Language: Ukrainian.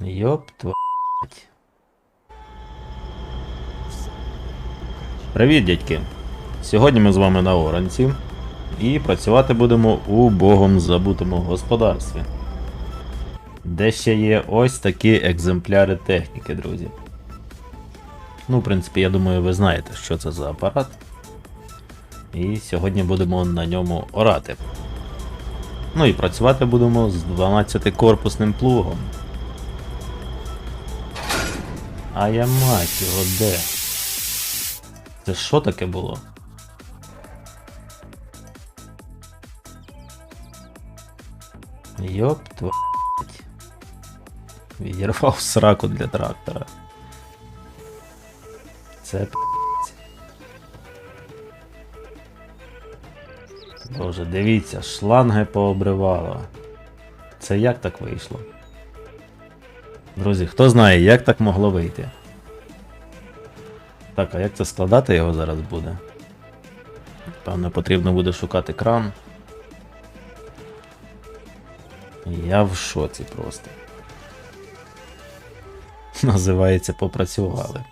Йоп. Привіт, дядьки! Сьогодні ми з вами на Оранці і працювати будемо у богом забутому господарстві. Де ще є ось такі екземпляри техніки, друзі. Ну, в принципі, я думаю, ви знаєте, що це за апарат. І сьогодні будемо на ньому орати. Ну і працювати будемо з 12-корпусним плугом. А я мать його де? Це що таке було? Йоп твою. Відірвав сраку для трактора. Це п***ць. Боже, дивіться, шланги пообривало. Це як так вийшло? Друзі, хто знає, як так могло вийти? Так, а як це складати його зараз буде? Певно, потрібно буде шукати кран. Я в шоці просто. Називається попрацювали.